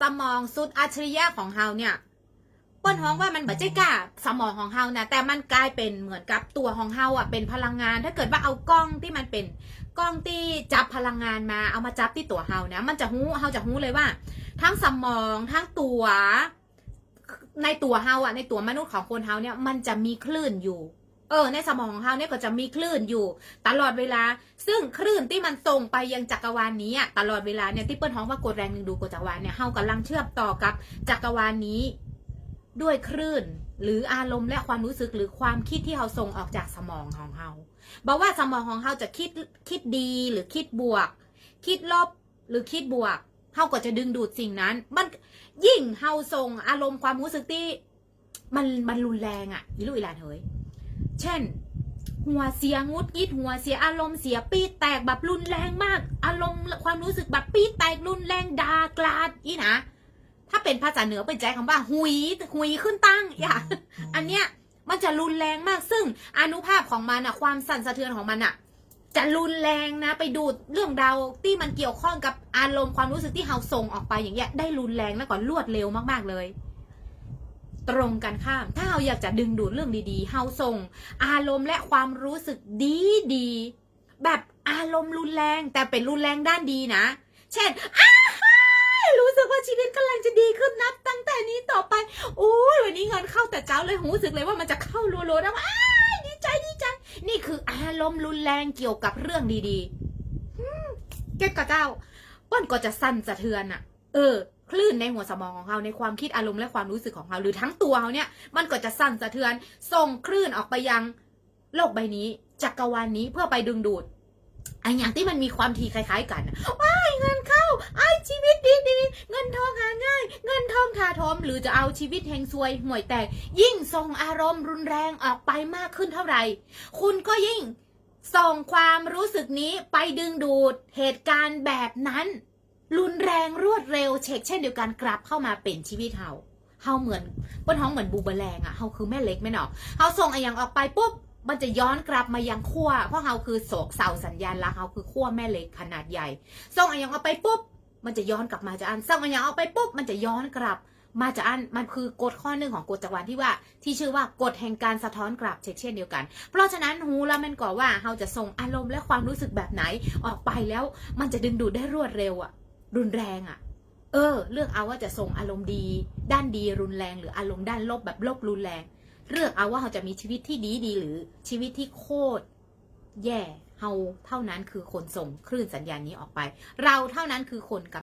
สมองสุดอัจฉริยะของเฮาเนี่ยเปิ้นฮ้องว่ามันบัจเจกะสมองของเฮานะแต่มันกลายเป็นเหมือนกับตัวของเฮาอะเป็นพลังงาน ถ้าเกิดว่าเอากล้องที่มันเป็นกล้องที่จับพลังงานมาเอามาจับที่ตัวเฮานะมันจะหู้เฮาจะหู้เลยว่า ทั้งสมองทั้งตัวในตัวเฮาอะในตัวมนุษย์ของคนเฮาเนี่ยมันจะมีคลื่นอยู่ เออในสมองของเฮาเนี่ยก็จะมีคลื่นอยู่ ตลอดเวลา ซึ่งคลื่นที่มันส่งไปยังจักรวาลนี้ตลอดเวลาเนี่ยที่เปิ้ลฮ้องว่ากดแรงหนึ่งดูกดจักรวาลเนี่ยเฮากำลังเชื่อมต่อกับจักรวาลนี้ ด้วยคลื่นหรืออารมณ์และความรู้สึกหรือความคิดที่เฮาส่งออกจากสมองของเฮาบอกว่าสมองของเฮาจะคิดคิดดีหรือคิดบวก คิดลบหรือคิดบวกเฮาก็จะดึงดูดสิ่งนั้น มันยิ่งเฮาส่งอารมณ์ความรู้สึกที่ มันมันรุนแรงอะ่ะอีลูกอีหลานเฮ้ย เช่น หัวเสียงุดยิดหัวเสียอารมณ์เสียปีดแตกแบบรุนแรงมาก อารมณ์ความรู้สึกแบบปีดแตกรุนแรงดากลาดอีนะถ้าเป็นภาษาเหนือเป็นใจคำว่าหุยหุยขึ้นตั้งอย่าอันเนี้ยมันจะรุนแรงมากซึ่งอนุภาพของมันอะความสั่นสะเทือนของมันอะจะรุนแรงนะไปดูดเรื่องราวที่มันเกี่ยวข้องกับอารมณ์ความรู้สึกที่เราส่งออกไปอย่างเงี้ยได้รุนแรงแล้วก็รวดเร็วมากๆเลย ตรงกันข้าม ถ้าเราอยากจะดึงดูดเรื่องดีๆ เฮาส่ง อารมณ์และความรู้สึกดีดีๆ แบบอารมณ์รุนแรงแต่เป็นรุนแรงด้านดีนะ เช่นอ้ารู้สึกว่าชีวิตกำลังจะดีขึ้นนับตั้งแต่นี้ต่อไปโอ้ยวันนี้เงินเข้าแต่เจ้าเลยหูรู้สึกเลยว่ามันจะเข้ารัวๆนะอ้าดีใจดีใจ นี่คืออารมณ์รุนแรงเกี่ยวกับเรื่องดีๆอืมแกกับเจ้าป้นก็จะสั่นสะเทือนอะเออ คลื่นในหัวสมองของเราในความคิดอารมณ์และความรู้สึกของเราหรือทั้งตัวเราเนี่ยมันก็จะสั่นสะเทือนส่งคลื่นออกไปยังโลกใบนี้จักรวาลนี้เพื่อไปดึงดูดไอ้อย่างที่มันมีความทีคล้ายๆกันน่ะว้ายเงินเข้าไอ้ชีวิตดีๆเงินทองหาง่าย เงินทองทาทมหรือจะเอาชีวิตเฮงซวยห่วยแตก ยิ่งส่งอารมณ์รุนแรงออกไปมากขึ้นเท่าไหร่ คุณก็ยิ่งส่งความรู้สึกนี้ไปดึงดูดเหตุการณ์แบบนั้น รุนแรงรวดเร็วเช็คเช่นเดียวกันกลับเข้ามาเป็นชีวิตเฮาเฮาเหมือนบนท้องเหมือนบูเบแรงอะเฮาคือแม่เล็กแม่หนอกเฮาส่งไอ้ย่างออกไปปุ๊บมันจะย้อนกลับมายังขั้วเพราะเฮาคือโศกเสาสัญญาณลักเฮาคือขั้วแม่เล็กขนาดใหญ่ส่งไอ้ย่างออกไปปุ๊บมันจะย้อนกลับมาจะอันส่งไอ้ย่างออกไปปุ๊บมันจะย้อนกลับ มาจะอันมันคือกฎข้อหนึ่งของกฎจักรวาลที่ว่าที่ชื่อว่ากฎแห่งการสะท้อนกลับเช็คเช่นเดียวกัน เพราะฉะนั้นฮูแล้วมันก่อว่าเฮาจะส่งอารมณ์และความรู้สึกแบบไหนออกไปแล้ว มันจะดึงดูดได้รวดเร็วอะ รุนแรงอะเออ เลือกเอาว่าจะส่งอารมณ์ดี ด้านดีรุนแรง หรืออารมณ์ด้านลบแบบลบรุนแรง เลือกเอาว่าเราจะมีชีวิตที่ดีดีหรือชีวิตที่โคตรแย่เฮาเท่านั้นคือคนส่งคลื่นสัญญาณนี้ออกไป เราเท่านั้นคือคนก